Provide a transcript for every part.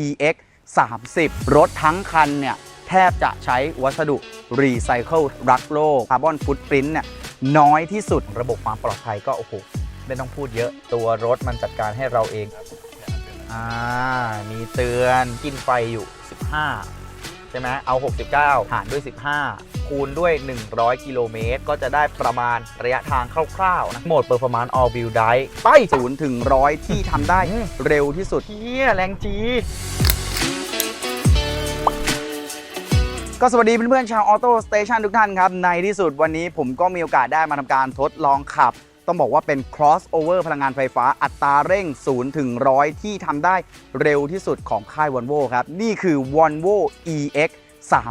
EX 30 รถทั้งคันเนี่ยแทบจะใช้วัสดุรีไซเคิลรักโลกคาร์บอนฟุตปรินต์เนี่ยน้อยที่สุดระบบความปลอดภัยก็โอ้โหไม่ต้องพูดเยอะตัวรถมันจัดการให้เราเอง อ่า มีเตือนกินไฟอยู่ 15 ช่ไหมเอา 69 หารด้วย 15 คูณด้วย 100 กิโลเมตร ก็จะได้ประมาณระยะทางคร่าวๆนะโหมด Performance All Wheel Drive ไป0ถึง100 ที่ทำได้เร็วที่สุดเฮียแรงจีก็สวัสดีเพื่อนๆชาวออโต้สเตชันทุกท่านครับ ในที่สุดวันนี้ผมก็มีโอกาสได้มาทำการทดลองขับ ต้องบอกว่าเป็น crossover พลังงานไฟฟ้าอัตราเร่ง 0 ถึง 100 ที่ทำได้เร็วที่สุดของค่าย Volvo ครับ นี่คือ Volvo EX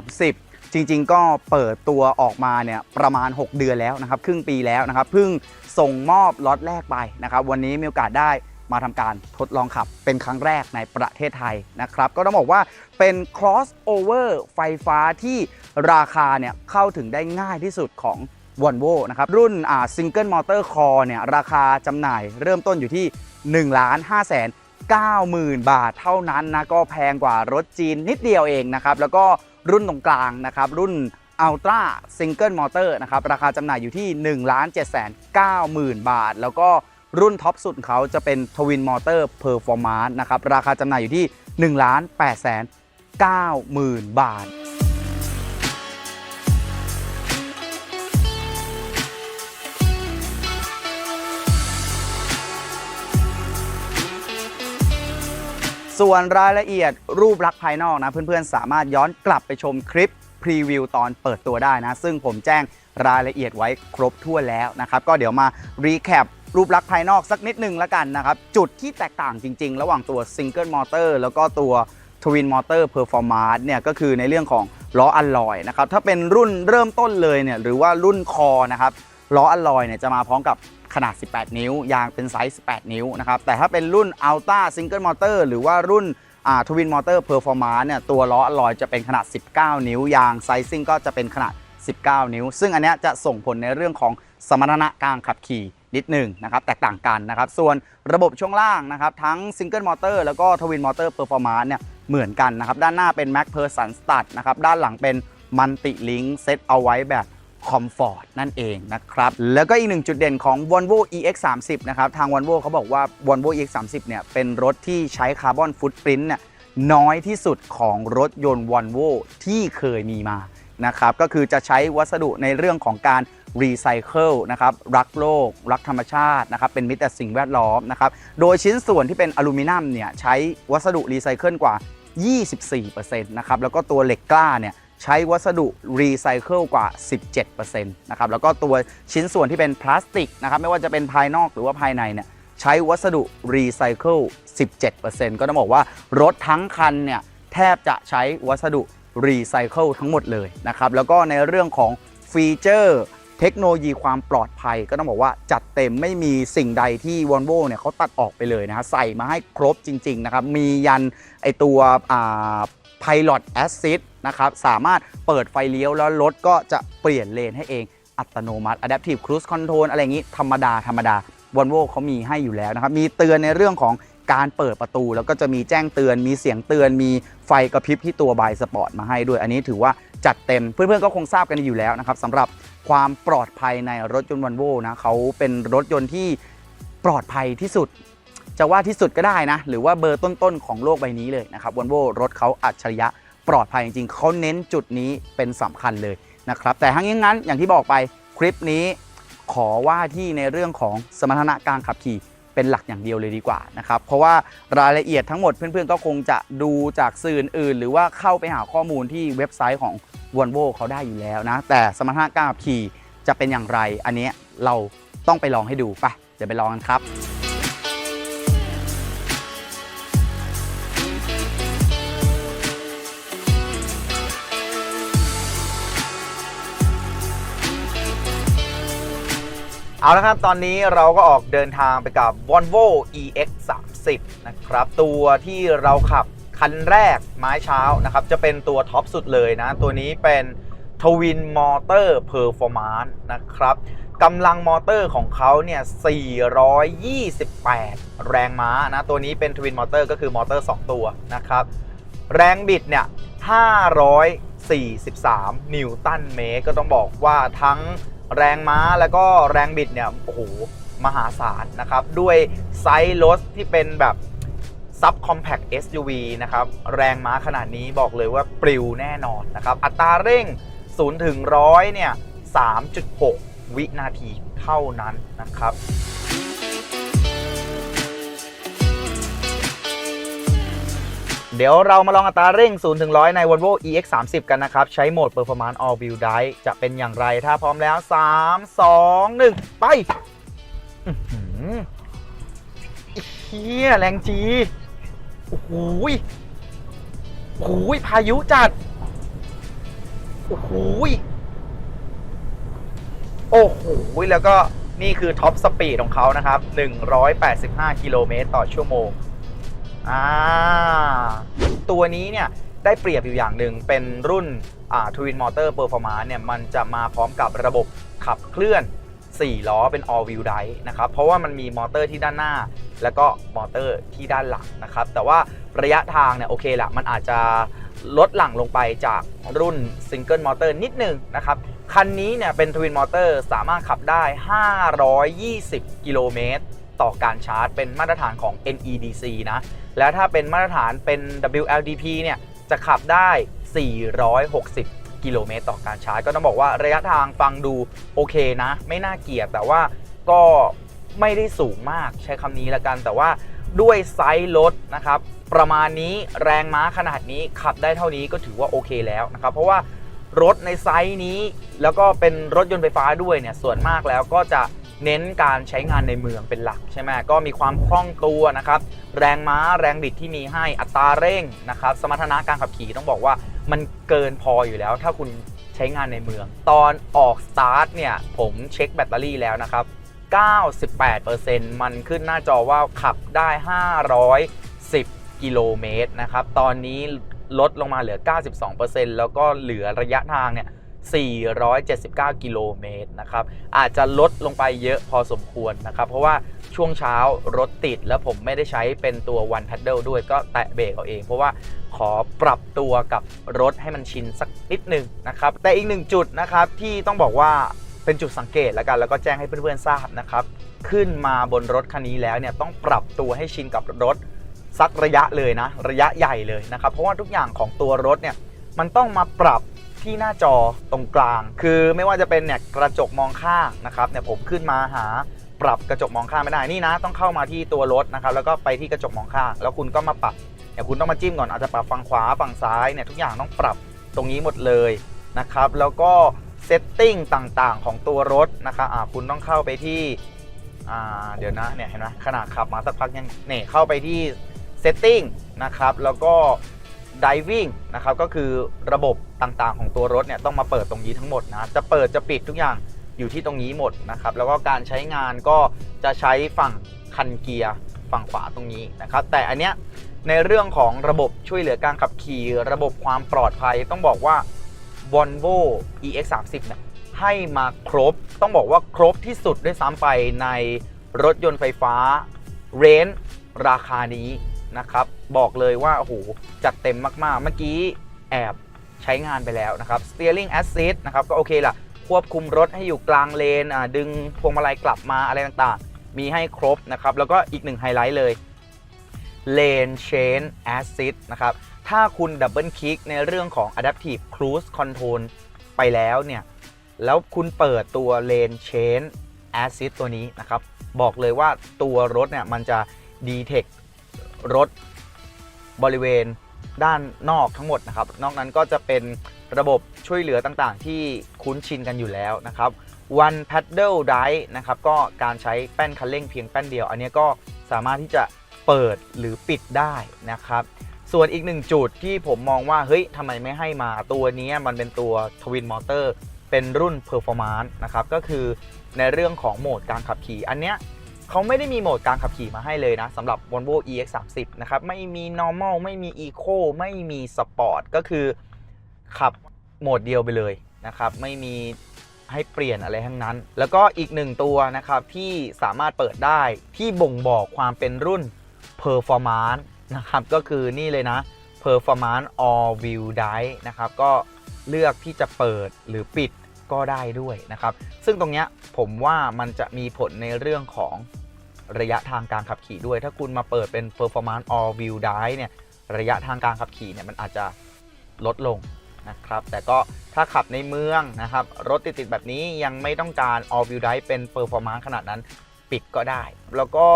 30 จริงๆ ก็เปิดตัวออกมาเนี่ยประมาณ 6 เดือนแล้วนะครับ ครึ่งปีแล้วนะครับเพิ่งส่งมอบล็อตแรกไปนะครับ วันนี้มีโอกาสได้มาทำการทดลองขับเป็นครั้งแรกในประเทศไทยนะครับ ก็ต้องบอกว่าเป็น crossover ไฟฟ้าที่ราคาเนี่ยเข้าถึงได้ง่ายที่สุดของ v o l v o นะครับรุ่นอ่า Single Motor Core เนี่ยราคาจำหน่ายเริ่มต้นอยู่ที่ 1 ล้าน5แสน90,000 บาทเท่านั้นนะก็แพงกว่ารถจีนนิดเดียวเองนะครับแล้วก็รุ่นตรงกลางนะครับรุ่น Ultra Single Motor นะครับราคาจำหน่ายอยู่ที่1ล้าน7แสน90,000 บาท แล้วก็รุ่นท็อปสุดเขาจะเป็น Twin Motor Performance นะครับราคาจำหน่ายอยู่ที่1ล้าน8แสน90,000 บาท ส่วนรายละเอียดรูปลักษณ์ภายนอกนะ เพื่อนๆ สามารถย้อนกลับไปชมคลิปพรีวิวตอนเปิดตัวได้นะ ซึ่งผมแจ้งรายละเอียดไว้ครบถ้วนแล้วนะครับ ก็เดี๋ยวมารีแคปรูปลักษณ์ภายนอกสักนิดนึงแล้วกันนะครับ จุดที่แตกต่างจริง ๆ ระหว่างตัว Single Motor แล้วก็ตัว Twin Motor Performance เนี่ยก็คือในเรื่องของล้ออัลลอยนะครับถ้าเป็นรุ่นเริ่มต้นเลยเนี่ยหรือว่ารุ่นคอนะครับ ล้ออัลลอยเนี่ยจะมาพร้อมกับขนาด 18 นิ้ว ยางเป็นไซส์ 18 นิ้วนะครับ แต่ถ้าเป็นรุ่น Ultra Single Motor หรือว่ารุ่นอ่า Twin Motor Performance เนี่ยตัวล้ออลลอยจะเป็นขนาด 19 นิ้วยางไซซิ่งก็จะเป็นขนาด 19 นิ้ว ซึ่งอันนี้จะส่งผลในเรื่องของสมรรถนะการขับขี่นิดหนึ่งนะครับแตกต่างกันนะครับ ส่วนระบบช่วงล่างนะครับ ทั้ง Single Motor แล้วก็ Twin Motor Performance เนี่ยเหมือนกันนะครับ ด้านหน้าเป็น Mac p e r s o n Stud นะครับ ด้านหลังเป็น Multi Link เซตเอาไว้แบบ คอมฟอร์ตนั่นเองนะครับ แล้วก็อีกหนึ่งจุดเด่นของ Volvo EX30 นะครับ ทาง Volvo เขาบอกว่า Volvo EX30 เนี่ย เป็นรถที่ใช้คาร์บอนฟุตปรินต์เนี่ยน้อยที่สุดของรถยนต์ Volvo ที่เคยมีมานะครับ ก็คือจะใช้วัสดุในเรื่องของการรีไซเคิลนะครับรักโลก รักธรรมชาตินะครับเป็นมิตรต่อสิ่งแวดล้อมนะครับโดยชิ้นส่วนที่เป็นอลูมิเนียมเนี่ยใช้วัสดุรีไซเคิลกว่า 24%นะครับแล้วก็ตัวเหล็กกล้าเนี่ย ใช้วัสดุรีไซเคิลกว่า 17%นะครับแล้วก็ตัวชิ้นส่วนที่เป็นพลาสติกนะครับไม่ว่าจะเป็นภายนอกหรือว่าภายในเนี่ยใช้วัสดุรีไซเคิล 17%ก็ต้องบอกว่ารถทั้งคันเนี่ยแทบจะใช้วัสดุรีไซเคิลทั้งหมดเลยนะครับแล้วก็ในเรื่องของฟีเจอร์เทคโนโลยีความปลอดภัยก็ต้องบอกว่าจัดเต็มไม่มีสิ่งใดที่ Volvo เนี่ยเขาตัดออกไปเลยนะฮะใส่มาให้ครบจริง ๆ นะครับ มียันไอตัวอ่า Pilot Assist นะครับ สามารถเปิดไฟเลี้ยวแล้วรถก็จะเปลี่ยนเลนให้เองอัตโนมัติ Adaptive Cruise Control อะไรอย่างนี้ ธรรมดา ธรรมดา Volvo เขามีให้อยู่แล้วนะครับ มีเตือนในเรื่องของการเปิดประตู แล้วก็จะมีแจ้งเตือน มีเสียงเตือน มีไฟกระพริบที่ตัวบายสปอร์ตมาให้ด้วย อันนี้ถือว่าจัดเต็ม เพื่อนๆก็คงทราบกันอยู่แล้วนะครับสำหรับความปลอดภัยในรถยนต์ Volvo นะเขาเป็นรถยนต์ที่ปลอดภัยที่สุด จะว่าที่สุดก็ได้นะ หรือว่าเบอร์ต้นๆ ของโลกใบนี้เลยนะครับวอลโว่รถเขาอัจฉริยะปลอดภัยจริงๆเขาเน้นจุดนี้เป็นสำคัญเลยนะครับแต่ทั้งนี้งั้นอย่างที่บอกไปคลิปนี้ขอว่าที่ในเรื่องของสมรรถนะการขับขี่เป็นหลักอย่างเดียวเลยดีกว่านะครับ เพราะว่ารายละเอียดทั้งหมดเพื่อนๆก็คงจะดูจากสื่ออื่น หรือว่าเข้าไปหาข้อมูลที่เว็บไซต์ของ v o l v o เขาได้อยู่แล้วนะ แต่สมรรถนะการขับขี่จะเป็นอย่างไร อันนี้เราต้องไปลองให้ดูไปเดี๋ยวไปลองกันครับ เอาละครับตอนนี้เราก็ออกเดินทางไปกับ Volvo EX 3 0 นะครับตัวที่เราขับคันแรกไม้เช้านะครับจะเป็นตัวท็อปสุดเลยนะ ตัวนี้เป็น Twin Motor Performance นะครับกำลังมอเตอร์ของเขาเนี่ย 428 แรงม้านะ ตัวนี้เป็นทวินมอเตอร์ก็คือมอเตอร์ 2 ตัวนะครับ แรงบิดเนี่ย 543 นิวตันเมตร ก็ต้องบอกว่าทั้ง แรงม้าแล้วก็แรงบิดเนี่ยโอ้โหมหาศาลนะครับ ด้วยไซส์รถที่เป็นแบบซับคอมแพค SUV นะครับ แรงม้าขนาดนี้บอกเลยว่าปลิวแน่นอนนะครับ อัตราเร่ง 0 ถึง 100 เนี่ย 3.6 วินาทีเท่านั้นนะครับ เดี๋ยวเรามาลองอัตราเร่ง 0 ถึง 100 ใน Volvo EX30 กันนะครับ ใช้โหมด Performance All Wheel Drive จะเป็นอย่างไรถ้าพร้อมแล้ว 3 2 1 ไปเฮียแรงจีโอ้โหโอ้โหพายุจัด โอ้โหโอ้โหแล้วก็นี่คือท็อปสปีดของเขานะครับ 185 กิโลเมตรต่อชั่วโมง อ่าตัวนี้เนี่ยได้เปรียบอยู่อย่างหนึ่งเป็นรุ่นอ่า Twin Motor Performance เนี่ยมันจะมาพร้อมกับระบบขับเคลื่อน 4 ล้อเป็น all wheel drive นะครับ เพราะว่ามันมีมอเตอร์ที่ด้านหน้า แล้วก็มอเตอร์ที่ด้านหลังนะครับ แต่ว่าระยะทางเนี่ยโอเคแหละมันอาจจะลดหลั่งลงไปจากรุ่น Single Motor นิดนึงนะครับ คันนี้เนี่ยเป็น Twin Motor สามารถขับได้ 520 กิโลเมตร ต่อการชาร์จ เป็นมาตรฐานของ NEDC นะ แล้วถ้าเป็นมาตรฐานเป็น WLDP เนี่ยจะขับได้ 460 กิโลเมตรต่อการชาร์จ ก็ต้องบอกว่าระยะทางฟังดูโอเคนะ ไม่น่าเกลียดแต่ว่าก็ไม่ได้สูงมากใช้คำนี้ละกัน แต่ว่าด้วยไซส์รถนะครับ ประมาณนี้แรงม้าขนาดนี้ขับได้เท่านี้ก็ถือว่าโอเคแล้วนะครับ เพราะว่ารถในไซส์นี้ แล้วก็เป็นรถยนต์ไฟฟ้าด้วยเนี่ยส่วนมากแล้วก็จะ เน้นการใช้งานในเมืองเป็นหลักใช่ไหมก็มีความคล่องตัวนะครับ แรงม้าแรงบิดที่มีให้อัตราเร่งนะครับ สมรรถนะการขับขี่ต้องบอกว่ามันเกินพออยู่แล้ว ถ้าคุณใช้งานในเมือง ตอนออกสตาร์ทเนี่ยผมเช็คแบตเตอรี่แล้วนะครับ 98%มันขึ้นหน้าจอว่าขับได้ 510 กิโลเมตรนะครับ ตอนนี้ลดลงมาเหลือ 92%แล้วก็เหลือระยะทางเนี่ย 479 กิโลเมตรนะครับ อาจจะลดลงไปเยอะพอสมควรนะครับ เพราะว่าช่วงเช้ารถติดแล้วผมไม่ได้ใช้เป็นตัว one paddle ด้วยก็แตะเบรกเอาเอง เพราะว่าขอปรับตัวกับรถให้มันชินสักนิดหนึ่งนะครับ แต่อีกหนึ่งจุดนะครับที่ต้องบอกว่าเป็นจุดสังเกตแล้วกัน แล้วก็แจ้งให้เพื่อนๆทราบนะครับ ขึ้นมาบนรถคันนี้แล้วเนี่ยต้องปรับตัวให้ชินกับรถสักระยะเลยนะ ระยะใหญ่เลยนะครับ เพราะว่าทุกอย่างของตัวรถเนี่ยมันต้องมาปรับ ที่หน้าจอตรงกลาง คือไม่ว่าจะเป็นเนี่ยกระจกมองข้างนะครับเนี่ยผมขึ้นมาหาปรับกระจกมองข้างไม่ได้นี่นะ ต้องเข้ามาที่ตัวรถนะครับแล้วก็ไปที่กระจกมองข้าง แล้วคุณก็มาปรับเนี่ยคุณต้องมาจิ้มก่อนอาจจะปรับฝั่งขวาฝั่งซ้ายเนี่ยทุกอย่างต้องปรับตรงนี้หมดเลยนะครับแล้วก็เซตติ้งต่างๆ ของตัวรถนะครับคุณต้องเข้าไปที่เดี๋ยวนะเนี่ยเห็นไหมขนาดขับมาสักพักยังเนี่ยเข้าไปที่เซตติ้งนะครับแล้วก็ diving นะครับก็คือระบบต่างๆ ของตัวรถเนี่ยต้องมาเปิดตรงนี้ทั้งหมดนะจะเปิดจะปิดทุกอย่างอยู่ที่ตรงนี้หมดนะครับแล้วก็การใช้งานก็จะใช้ฝั่งคันเกียร์ฝั่งขวาตรงนี้นะครับแต่อันเนี้ยในเรื่องของระบบช่วยเหลือการขับขี่ระบบความปลอดภัยต้องบอกว่า Volvo EX30 เนี่ยให้มาครบ ต้องบอกว่าครบที่สุดด้วยซ้ำไปในรถยนต์ไฟฟ้าเรนราคานี้ นะครับ บอกเลยว่าโอ้โหจัดเต็มมากๆ เมื่อกี้แอบใช้งานไปแล้วนะครับ steering assist นะครับ ก็โอเคล่ะ ควบคุมรถให้อยู่กลางเลนดึงพวงมาลัยกลับมาอะไรต่างๆ มีให้ครบนะครับ แล้วก็อีกหนึ่งไฮไลท์เลย lane change assist นะครับ ถ้าคุณดับเบิลคลิกในเรื่องของ adaptive cruise control ไปแล้วเนี่ย แล้วคุณเปิดตัว lane change assist ตัวนี้นะครับ บอกเลยว่าตัวรถเนี่ยมันจะ detect รถบริเวณด้านนอกทั้งหมดนะครับ นอกนั้นก็จะเป็นระบบช่วยเหลือต่างๆ ที่คุ้นชินกันอยู่แล้วนะครับ one paddle drive นะครับก็การใช้แป้นคันเร่งเพียงแป้นเดียว อันนี้ก็สามารถที่จะเปิดหรือปิดได้นะครับ ส่วนอีกหนึ่งจุดที่ผมมองว่า เฮ้ยทำไมไม่ให้มาตัวนี้มันเป็นตัว Twin Motor เป็นรุ่น Performance นะครับ ก็คือในเรื่องของโหมดการขับขี่ อันเนี้ย เขาไม่ได้มีโหมดการขับขี่มาให้เลยนะสำหรับ Volvo EX30 นะครับ ไม่มี normal ไม่มี eco ไม่มี sport ก็คือขับโหมดเดียวไปเลยนะครับ ไม่มีให้เปลี่ยนอะไรทั้งนั้น แล้วก็อีกหนึ่งตัวนะครับ ที่สามารถเปิดได้ที่บ่งบอกความเป็นรุ่น Performance นะครับ ก็คือนี่เลยนะ Performance All Wheel Drive นะครับ ก็เลือกที่จะเปิดหรือปิด ก็ได้ด้วยนะครับ ซึ่งตรงเนี้ยผมว่ามันจะมีผลในเรื่องของระยะทางการขับขี่ด้วย ถ้าคุณมาเปิดเป็น Performance All Wheel Drive เนี่ยระยะทางการขับขี่เนี่ยมันอาจจะลดลงนะครับ แต่ก็ถ้าขับในเมืองนะครับ รถติดๆแบบนี้ยังไม่ต้องการ All Wheel Drive เป็น Performance ขนาดนั้นปิดก็ได้ แล้วก็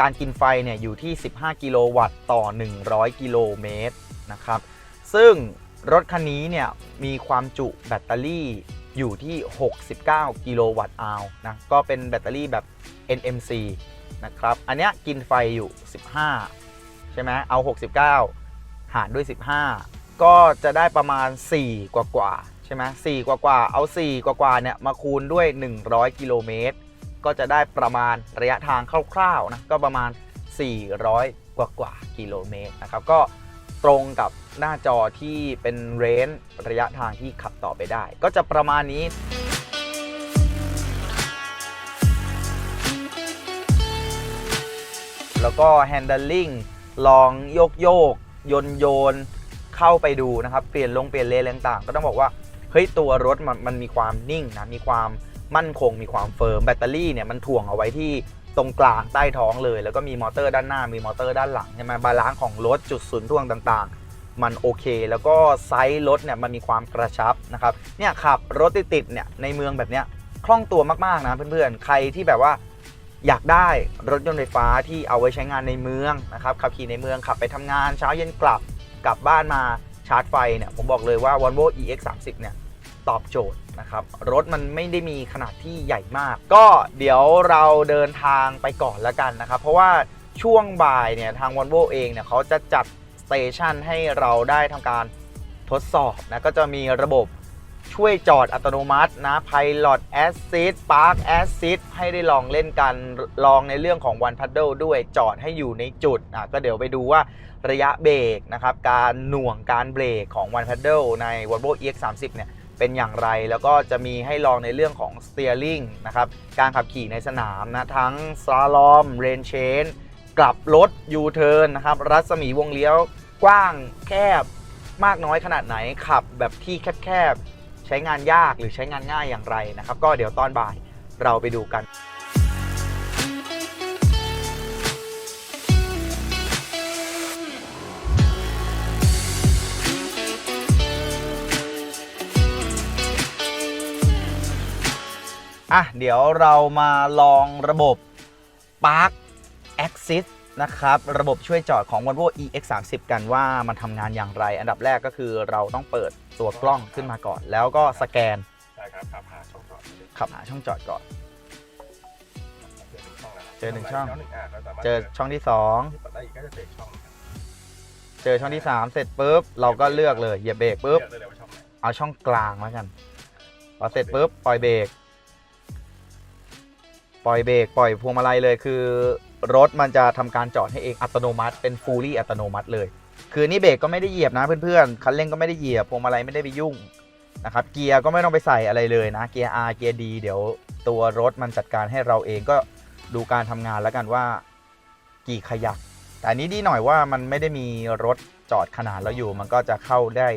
การกินไฟเนี่ยอยู่ที่ 15 กิโลวัตต์ต่อ 100 กิโลเมตรนะครับ ซึ่งรถคันนี้เนี่ยมีความจุแบตเตอรี่ อยู่ที่ 69 กิโลวัตต์อาวนะ ก็เป็นแบตเตอรี่แบบ NMC นะครับ อันนี้กินไฟอยู่ 15 ใช่ไหมเอา 69 หารด้วย 15 ก็จะได้ประมาณ 4 กว่ากว่าใช่ไหม4กว่ากว่าเอา 4 กว่ากว่าเนี่ยมาคูณด้วย 100 กิโลเมตร ก็จะได้ประมาณระยะทางคร่าวๆนะ ก็ประมาณ 400 กว่ากว่ากิโลเมตรนะครับ ก็ตรงกับ หน้าจอที่เป็นเรนจ์ระยะทางที่ขับต่อไปได้ ก็จะประมาณนี้แล้วก็ handling ลองโยกโยกโยนโยนเข้าไปดูนะครับ เปลี่ยนลงเปลี่ยนเลนอะต่างๆ ก็ต้องบอกว่า เฮ้ย ตัวรถมันมันมีความนิ่งนะ มีความมั่นคง มีความเฟิร์ม แบตเตอรี่เนี่ยมันถ่วงเอาไว้ที่ตรงกลางใต้ท้องเลย แล้วก็มีมอเตอร์ด้านหน้า มีมอเตอร์ด้านหลังใช่ไหมบาลานซ์ของรถจุดศูนย์ถ่วงต่างๆ มันโอเค แล้วก็ไซส์รถเนี่ยมันมีความกระชับนะครับเนี่ยขับรถติดๆเนี่ยในเมืองแบบเนี้ยคล่องตัวมากๆนะเพื่อนๆ ใครที่แบบว่าอยากได้รถยนต์ไฟฟ้าที่เอาไว้ใช้งานในเมืองนะครับขับขี่ในเมืองขับไปทำงาน เช้าเย็นกลับกลับบ้านมาชาร์จไฟเนี่ยผมบอกเลยว่า Volvo EX30 เนี่ยตอบโจทย์นะครับรถมันไม่ได้มีขนาดที่ใหญ่มาก ก็เดี๋ยวเราเดินทางไปก่อนแล้วกันนะครับ เพราะว่าช่วงบ่ายเนี่ยทาง Volvo เองเนี่ยเขาจะจัด เตชันให้เราได้ทำการทดสอบนะก็จะมีระบบช่วยจอดอัตโนมัตินะ Pilot Assist Park Assist ให้ได้ลองเล่นกันลองในเรื่องของ One Paddle ด้วยจอดให้อยู่ในจุดอะก็เดี๋ยวไปดูว่าระยะเบรกนะครับ การหน่วงการเบรกของ One Paddle ใน Volvo EX30 เนี่ยเป็นอย่างไรแล้วก็จะมีให้ลองในเรื่องของ Steering นะครับ การขับขี่ในสนามนะทั้ง Slalom Rain Chain กลับรถ U-turn นะครับ รัศมีวงเลี้ยว กว้างแคบมากน้อยขนาดไหนขับแบบที่แคบๆ ใช้งานยากหรือใช้งานง่ายอย่างไรนะครับ ก็เดี๋ยวตอนบ่ายเราไปดูกันอะเดี๋ยวเรามาลองระบบ Park Assist นะครับ ระบบช่วยจอดของ Volvo EX30 กันว่ามันทำงานอย่างไร อันดับแรกก็คือเราต้องเปิดตัวกล้องขึ้นมาก่อน แล้วก็สแกนใช่ครับขับหาช่องจอดขับหาช่องจอดก่อน เจอหนึ่งช่องแล้วเจอหนึ่งช่องหนึ่งอะก็สามารถเจอช่องที่ที่เปิดได้อีกก็จะเจออีกช่องหนึ่งครับ2เจอช่องที่3เสร็จปุ๊บเราก็เลือกเลยเหยียบเบรกปุ๊บเลือกได้เลยว่าช่องไหนเอาช่องกลางแล้วกันพอเสร็จปุ๊บปล่อยเบรกปล่อยเบรกปล่อยพวงมาลัยเลยคือ รถมันจะทำการจอดให้เองอัตโนมัติเป็นฟูลี่อัตโนมัติเลย คือนี่เบรกก็ไม่ได้เหยียบนะเพื่อนๆ คันเร่งก็ไม่ได้เหยียบพวงมาลัยไม่ได้ไปยุ่งนะครับ เกียร์ก็ไม่ต้องไปใส่อะไรเลยนะ เกียร์ R เกียร์ D เดี๋ยวตัวรถมันจัดการให้เราเองก็ดูการทำงานแล้วกันว่า กี่ขยัก แต่อันนี้ดีหน่อยว่ามันไม่ได้มีรถจอดขนาดแล้วอยู่ มันก็จะเข้าได้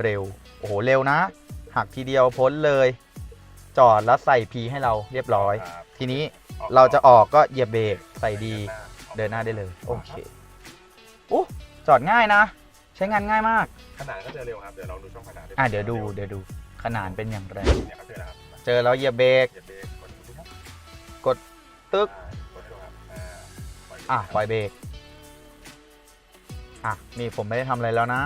เร็ว โอ้โห เร็วนะ หักทีเดียวพ้นเลย จอดแล้วใส่พีให้เราเรียบร้อยครับทีนี้ เราจะออกก็เหยียบเบรกใส่ดีเดินหน้าได้เลยโอเคอู้จอดง่ายนะ ใช้งานง่ายมากขนาดก็เจอเร็วครับเดี๋ยวลองดูช่องขนาดอะเดี๋ยวดูเดี๋ยวดูขนาดเป็นอย่างไรเนี่ยครับเจอแล้วครับเจอแล้วเหยียบเบรกเหยียบเบรกกดดูครับกดตึ๊กอ่ากดให้ดูครับอ่าปล่อยอะเบรกปล่อยเบรกอะนี่ผมไม่ได้ทำอะไรแล้วนะ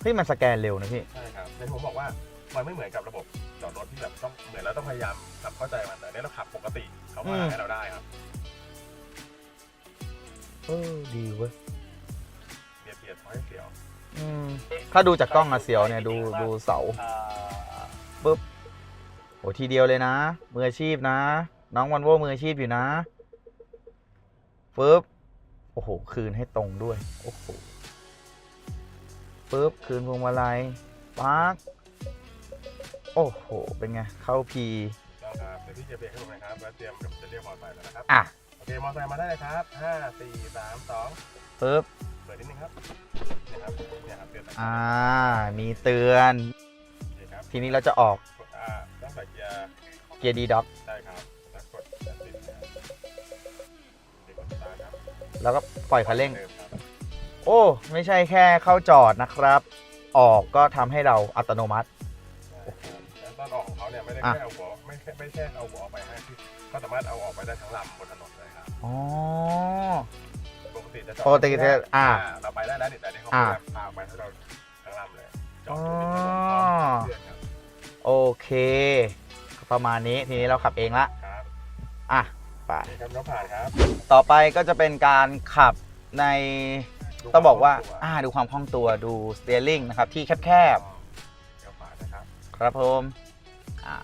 เฮ้ยมันสแกนเร็วนะพี่ใช่ครับแต่ผมบอกว่ามันไม่เหมือนกับระบบ จอดรถที่แบบต้องเหมือนเราต้องพยายามทำเข้าใจมันแต่เนี่ยเราขับปกติเขาอืมามให้เราได้ครับเออดีเว้ยเบียดเบียดไม่ให้เสียวอืมถ้าดูจากกล้องอะเสียวเนี่ยดูดูเสาปุ๊บโอ้ทีเดียวเลยนะมืออาชีพนะ น้องวันโวมืออาชีพอยู่นะปึ๊บโอ้โห คืนให้ตรงด้วย โอ้โหปึ๊บคืนพวงมาลัยปัก โอ้โห เป็นไง เข้าพีต้องครับเดี๋ยวพี่จะเบรกให้ผมนะครับแล้วเตรียมเดี๋ยวผมจะเรียกมอเตอร์ไซค์แล้วนะครับ อะโอเค มอเตอร์ไซค์มาได้เลยครับห้าสี่สามสองปึ๊บเปิดนิดนึงครับเนี่ยครับเนี่ยครับเตือนสัญญาณอ่า มีเตือน โอเคครับทีนี้เราจะออกกดอ่าต้องใส่เกียร์เกียร์ดีด็อกได้ครับแล้วกดแอดติดนะครับเดี๋ยวกดสตาร์ทครับแล้วก็ปล่อยคันเร่ง เดิมครับโอ้ ไม่ใช่แค่เข้าจอดนะครับ ออกก็ทำให้เราอัตโนมัติแล้วต ไม่ได้อะแค่เอาหัวไม่แค่ไม่แค่เอาหัวออกไปให้ที่ก็สามารถเอาออกไปได้ทั้งลำบนถนนเลยครับอ๋อ ปกติจะจอดปกติจะอ่าเราไปได้แล้วนี่แต่นี่เขาอ่าพาไปให้เราทั้งลำเลยจออ๋ดออยู่ที่ถนนพร้อมเพื่อนครับโอเค ประมาณนี้ทีนี้เราขับเองละครับอะไปนี่ครับน้องผ่านครับต่อไปก็จะเป็นการขับในดูต้องบอกว่าคมอ่าดูความคล่องตัวดูสเตียริงนะครับที่แคบเดี๋ยวผ่านนะครับ ๆครับผม อ่า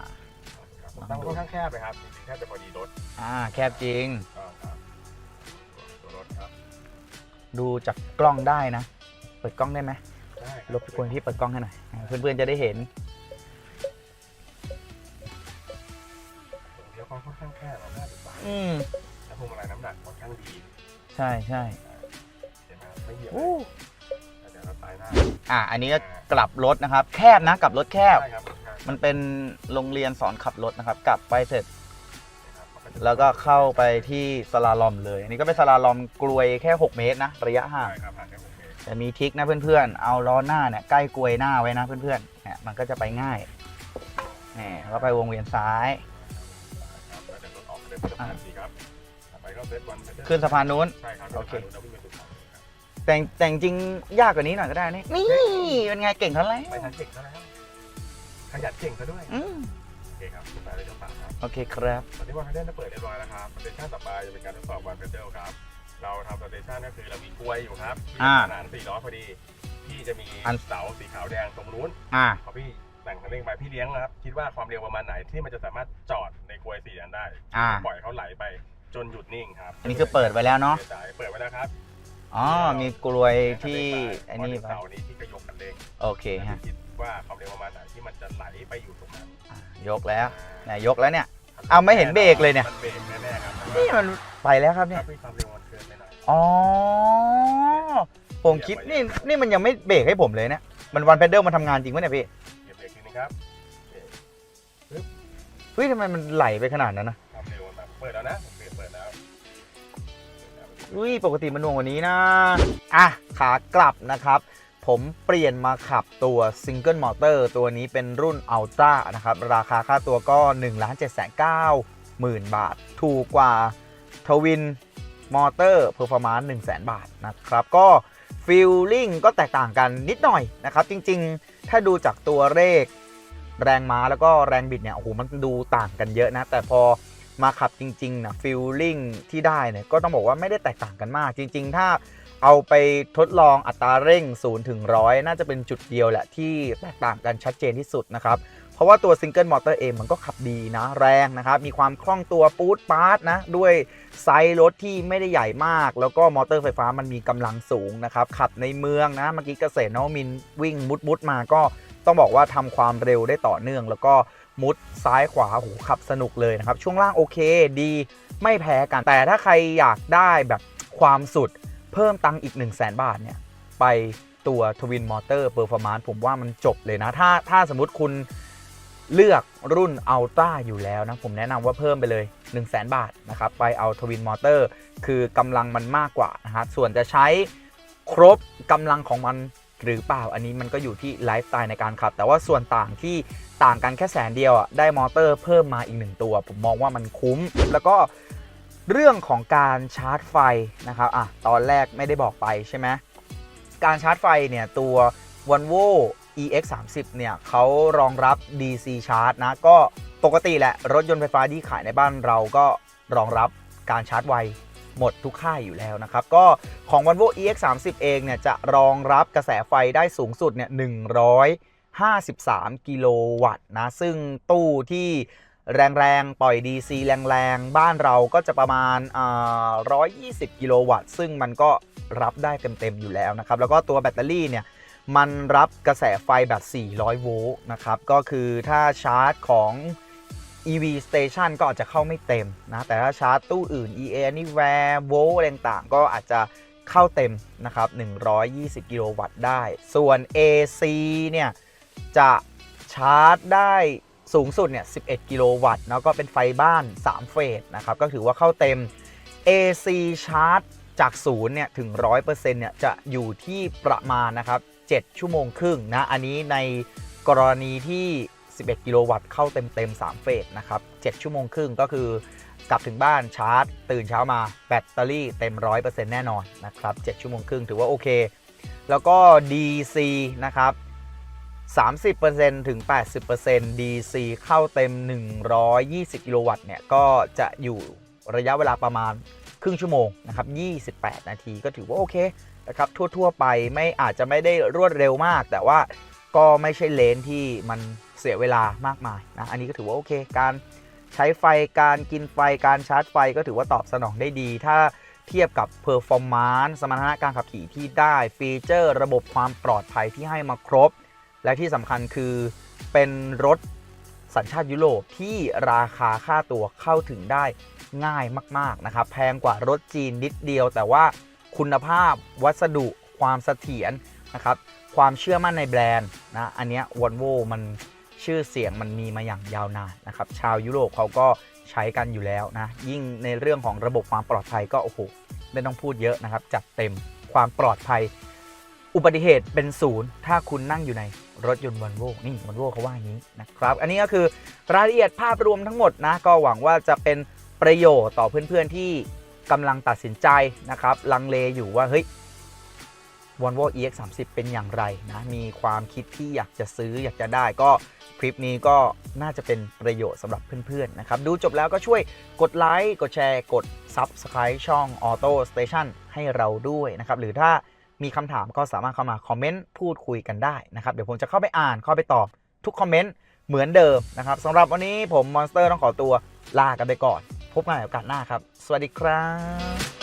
ครับผมตั้งค่อนข้างแคบเลยครับจริงๆแคบจะพอดีรถอ่าแคบจริงก็ครับตัวรถครับดูจากกล้องได้นะ เปิดกล้องได้ไหมได้ครบกวนพี่เปิดกล้องให้หน่อยอ่าเพื่อนๆจะได้เห็น เดี๋ยวค่อนข้างแคบเราห้าสิบบาทอืมแล้วพวงมาลัยน้ำหนักค่อนข้างดีใช่ใช่เห็นไหมครับไม่เหยียบโอ้เดี๋ยวเราตายหน้าอ่าอันนี้ก็กลับรถนะครับ แคบนะกลับรถแคบ ใช่ครับใช่ มันเป็นโรงเรียนสอนขับรถนะครับ กลับไปเสร็จครับมันจะแล้วก็เข้าไปที่สลาลอมเลย อันนี้ก็เป็นสลาลอมกลวยแค่ 6 เมตรนะ ระยะห่าง ใช่ครับผ่านแค่โอเคแต่มีทริกนะเพื่อนๆ เอาล้อหน้าเนี่ยใกล้กลวยหน้าไว้นะเพื่อนๆเนี่ยมันก็จะไปง่ายนี่แล้วก็ไปวงเวียนซ้าย ครับแล้วเดี๋ยวรถออกเดินไปสะพานสีครับต่อไปก็เซตวันเซตขึ้นสะพานนู้น ใช่ครับโอเคสะพานนู้นแล้ววิ่งไปสุดเขาเลยครับแต่งแต่งจริงยากกว่านี้หน่อยก็ได้นี่นี่เป็นไงเก่งเท่าไหร่ ไปทางเก่งซะแล้ว ขยันเก่งซะด้วย อืมโอเคครับขึ้นไปเลยเจ้าป่าครับ โอเคครับ ตอนนี้วันคันเดนจะเปิดเรียบร้อยแล้วครับสเตชันต่อไปจะเป็นการทดสอบวันเพเดลครับ เราทำสเตชันก็คือเรามีกลวยอยู่ครับที่อ่าขนาด4ล้อพอดีที่จะมีอัน เสาสีขาวแดงตรงนู้นอ่า พอพี่แต่งคันเร่งไปพี่เลี้ยงนะครับ คิดว่าความเร็วประมาณไหนที่มันจะสามารถจอดในกลวยสี่อันได้ อ่า ปล่อยเขาไหลไปจนหยุดนิ่งครับอันนี้คือเปิดไว้แล้วเนาะเปิดไว้แล้วครับอ๋อ มีกลวยที่ไอ้พอนี่ถึงไปเสานี้ที่ก็ยกคันเร่งโอเคฮะ คิด ว่าความเร็วประมาณไหนที่มันจะไหลไปอยู่ตรงนั้นอ่ายกแล้วเนี่ยยกแล้วเนี่ย เอาไม่เห็นเบรกเลยเนี่ย มันเบรกแน่ๆครับนี่มันไปแล้วครับคเนี่รัยบพี่ความเร็วมันเกินไปหน่อยอ๋อผมคิดนี่นี่มันยังไม่เบรกให้ผมเลยเนี่ยมันวันเพดเดิลมันทำงานจริงไหมเนี่ยพี่เหยียบเบรกทีนึงครับเฮ้ยทำไมมันไหลไปขนาดนั้นนะความเร็วมันแบบเปิดแล้วนะผมเบรกเปิดแล้วอุ้ยปกติมันหน่วงกว่านี้นะ อะขากลับนะครับ ผมเปลี่ยนมาขับตัวซิงเกิลมอเตอร์ตัวนี้เป็นรุ่น Ultra นะครับ ราคาค่าตัวก็ 1 7 9 0 0 0 0บาท ถูกกว่าทวินมอเตอร์เพอร์ฟอร์มานซ์1 0 0 0 0บาทนะครับ ก็ฟีลลิ่งก็แตกต่างกันนิดหน่อยนะครับ จริงๆ ถ้าดูจากตัวเลขแรงม้าแล้วก็แรงบิดเนี่ยโอ้โหมันดูต่างกันเยอะนะ แต่พอมาขับจริงๆนะฟีลลิ่งที่ได้เนี่ยก็ต้องบอกว่าไม่ได้แตกต่างกันมาก จริง ๆ ถ้า เอาไปทดลองอัตราเร่ง0ถึง100 น่าจะเป็นจุดเดียวแหละที่แตกต่างกันชัดเจนที่สุดนะครับ เพราะว่าตัวซิงเกิลมอเตอร์เองมันก็ขับดีนะ แรงนะครับ มีความคล่องตัวปูดปาร์ตนะ ด้วยไซส์รถที่ไม่ได้ใหญ่มาก แล้วก็มอเตอร์ไฟฟ้ามันมีกำลังสูงนะครับ ขับในเมืองนะ เมื่อกี้เกษตรนวมินวิ่งมุดมุดมาก็ต้องบอกว่าทำความเร็วได้ต่อเนื่อง แล้วก็มุดซ้ายขวาโหขับสนุกเลยนะครับ ช่วงล่างโอเคดีไม่แพ้กันแต่ถ้าใครอยากได้แบบความสุด เพิ่มตังค์อีก 1 0 0 0 0แบาทเนี่ยไปตัวทวินมอเตอร์เปอร์ฟอร์มานผมว่ามันจบเลยนะ ถ้าถ้าสมมติคุณเลือกรุ่นอัลต้าอยู่แล้วนะ ผมแนะนำว่าเพิ่มไปเลย 1 0 0 0 0แบาทนะครับ ไปเอาทวินมอเตอร์คือกำลังมันมากกว่านะฮะส่วนจะใช้ครบกำลังของมันหรือเปล่าอันนี้มันก็อยู่ที่ไลฟ์สไตล์ในการขับ แต่ว่าส่วนต่างที่ต่างกันแค่แสนเดียวอะได้มอเตอร์เพิ่มมาอีกหนึ่งตัว ผมมองว่ามันคุ้ม แล้วก็ เรื่องของการชาร์จไฟนะครับอะตอนแรกไม่ได้บอกไปใช่ไหมการชาร์จไฟเนี่ยตัว Volvo EX 3 0เนี่ยเขารองรับ DC Charge นะ ก็ปกติแหละ รถยนต์ไฟฟ้าที่ขายในบ้านเราก็รองรับการชาร์จไวหมดทุกค่ายอยู่แล้วนะครับ ก็ของ Volvo EX 3 0เองเนี่ยจะรองรับกระแสไฟได้สูงสุดเนี่ย153 กิโลวัตต์นะ ซึ่งตู้ที่ แรงๆ ปล่อย DC แรงๆ บ้านเราก็จะประมาณ 120 กิโลวัตต์ ซึ่งมันก็รับได้เต็มๆ อยู่แล้วนะครับ แล้วก็ตัวแบตเตอรี่เนี่ย มันรับกระแสไฟแบบ 400 โวลต์นะครับ ก็คือถ้าชาร์จของ EV Station ก็อาจจะเข้าไม่เต็มนะ แต่ถ้าชาร์จตู้อื่น EA Anywhere โวลต์อะไรต่างๆก็อาจจะเข้าเต็มนะครับ 120 กิโลวัตต์ได้ ส่วน AC เนี่ย จะชาร์จได้ สูงสุดเนี่ย 11 กิโลวัตต์แล้วก็เป็นไฟบ้าน 3 เฟสนะครับ ก็ถือว่าเข้าเต็ม AC ชาร์จจากศูนย์เนี่ยถึง 100%เนี่ยจะอยู่ที่ประมาณนะครับ 7 ชั่วโมงครึ่งนะ อันนี้ในกรณีที่ 11 กิโลวัตต์เข้าเต็มๆ3เฟสนะครับ 7 ชั่วโมงครึ่งก็คือกลับถึงบ้านชาร์จ ตื่นเช้ามาแบตเตอรี่เต็ม 100%แน่นอนนะครับ 7 ชั่วโมงครึ่งถือว่าโอเค แล้วก็ DC นะครับ 30%ถึง 80% DC เข้าเต็ม 120 กิโลวัตต์เนี่ย ก็จะอยู่ระยะเวลาประมาณครึ่งชั่วโมงนะครับ 28 นาทีก็ถือว่าโอเคนะครับทั่ว ๆ ไปไม่อาจจะไม่ได้รวดเร็วมาก แต่ว่าก็ไม่ใช่เลนที่มันเสียเวลามากมายนะ อันนี้ก็ถือว่าโอเค การใช้ไฟการกินไฟการชาร์จไฟก็ถือว่าตอบสนองได้ดี ถ้าเทียบกับ performance สมรรถนะการขับขี่ที่ได้ฟีเจอร์ ระบบความปลอดภัยที่ให้มาครบ และที่สำคัญคือเป็นรถสัญชาติยุโรปที่ราคาค่าตัวเข้าถึงได้ง่ายมาก ๆ นะครับ แพงกว่ารถจีนนิดเดียว แต่ว่าคุณภาพวัสดุความเสถียรนะครับ ความเชื่อมั่นในแบรนด์นะอันนี้วอลโวมันชื่อเสียงมันมีมาอย่างยาวนานนะครับ ชาวยุโรปเขาก็ใช้กันอยู่แล้วนะ ยิ่งในเรื่องของระบบความปลอดภัยก็โอ้โหไม่ต้องพูดเยอะนะครับ จัดเต็มความปลอดภัย อุบัติเหตุเป็นศูนย์ถ้าคุณนั่งอยู่ในรถยนต์วันโวนี่วันโวเขาว่าอย่างนี้นะครับ อันนี้ก็คือรายละเอียดภาพรวมทั้งหมดนะ ก็หวังว่าจะเป็นประโยชน์ต่อเพื่อนๆที่กำลังตัดสินใจนะครับ ลังเลอยู่ว่าเฮ้ย Volvo EX30 เป็นอย่างไรนะ มีความคิดที่อยากจะซื้ออยากจะได้ก็คลิปนี้ก็น่าจะเป็นประโยชน์สำหรับเพื่อนๆนะครับ ดูจบแล้วก็ช่วยกดไลค์ กดแชร์ กด Subscribe ช่อง Auto Station ให้เราด้วยนะครับ หรือถ้า มีคำถามก็สามารถเข้ามาคอมเมนต์พูดคุยกันได้นะครับ เดี๋ยวผมจะเข้าไปอ่านเข้าไปตอบทุกคอมเมนต์เหมือนเดิมนะครับสำหรับวันนี้ผมมอนสเตอร์ต้องขอตัวลากันไปก่อน พบกันในโอกาสหน้าครับ สวัสดีครับ